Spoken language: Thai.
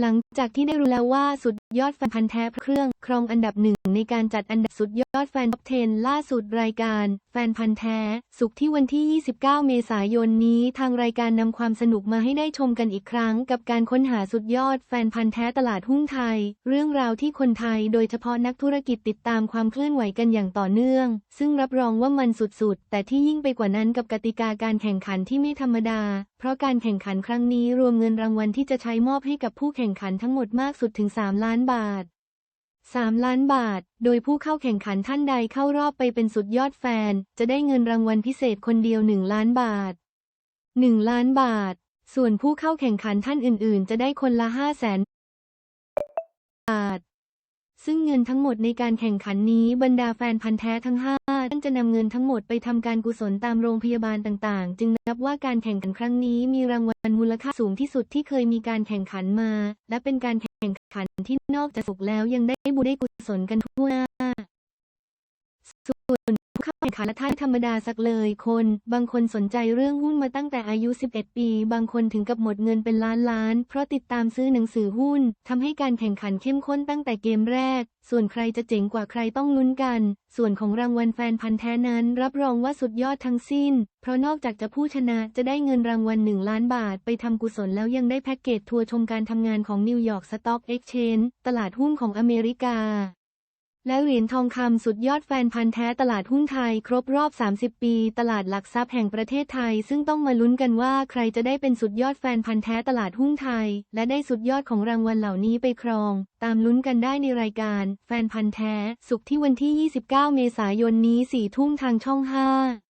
หลังจากที่ได้รู้แล้วว่าสุดยอดแฟนพันธ์แท้เครื่อง ครองอันดับหนึ่งในการจัดอันดับสุดยอดแฟนท็อป10 ล่าสุดรายการ แฟนพันธ์แท้ สุขที่วันที่ 29 เมษายนนี้ทางรายการนำความสนุกมาให้ได้ชมกันอีกครั้ง กับการค้นหาสุดยอดแฟนพันธ์แท้ตลาดหุ้นไทย เรื่องราวที่คนไทย โดยเฉพาะนักธุรกิจติดตามความเคลื่อนไหวกันอย่างต่อเนื่อง ซึ่งรับรองว่ามันสุดๆ แต่ที่ยิ่งไปกว่านั้นกับกติกาการแข่งขันที่ไม่ธรรมดาเพราะการแข่งขันครั้งนี้รวมเงินรางวัลที่จะใช้มอบให้กับผู้แข่งขันทั้งหมดมากสุดถึง 3 ล้านบาท 3 ล้านบาท โดยผู้เข้าแข่งขันท่านใดเข้ารอบไปเป็นสุดยอดแฟน จะได้เงินรางวัลพิเศษคนเดียว 1 ล้านบาท 1 ล้านบาท ส่วนผู้เข้าแข่งขันท่านอื่น ๆ จะได้คนละ 5 0 0แสนบาท ซึ่งเงินทั้งหมดในการแข่งขันนี้บรรดาแฟนพันธ์แท้ทั้ง5ท่านจะนำเงินทั้งหมดไปทำการกุศลตามโรงพยาบาลต่างๆ จึงนับว่าการแข่งขันครั้งนี้มีรางวัลมูลค่าสูงที่สุดที่เคยมีการแข่งขันมา และเป็นการแข่งขันที่นอกจากสุขแล้วยังได้บุญได้กุศลกันทั่วหน้าส่วน ขานะท่านธรรมดาสักเลยคน บางคนสนใจเรื่องหุ้นมาตั้งแต่อายุ 11 ปี บางคนถึงกับหมดเงินเป็นล้านล้าน เพราะติดตามซื้อหนังสือหุ้นทำให้การแข่งขันเข้มข้นตั้งแต่เกมแรก ส่วนใครจะเจ๋งกว่าใครต้องลุ้นกัน ส่วนของรางวัลแฟนพันธ์แท้นั้น รับรองว่าสุดยอดทั้งสิ้น เพราะนอกจากจะผู้ชนะจะได้เงินรางวัล1ล้านบาท ไปทำกุศลแล้วยังได้แพ็กเกจทัวร์ชมการทำงานของนิวยอร์กสต็อกเอ็กชแนนตลาดหุ้นของอเมริกา และเหรียญทองคำสุดยอดแฟนพันธ์แท้ตลาดหุ้นไทยครบรอบ 30 ปี ตลาดหลักทรัพย์แห่งประเทศไทย ซึ่งต้องมาลุ้นกันว่าใครจะได้เป็นสุดยอดแฟนพันธ์แท้ตลาดหุ้นไทย และได้สุดยอดของรางวัลเหล่านี้ไปครอง ตามลุ้นกันได้ในรายการ แฟนพันธ์แท้ สุขที่วันที่ 29 เมษายนนี้4ทุ่มทางช่อง 5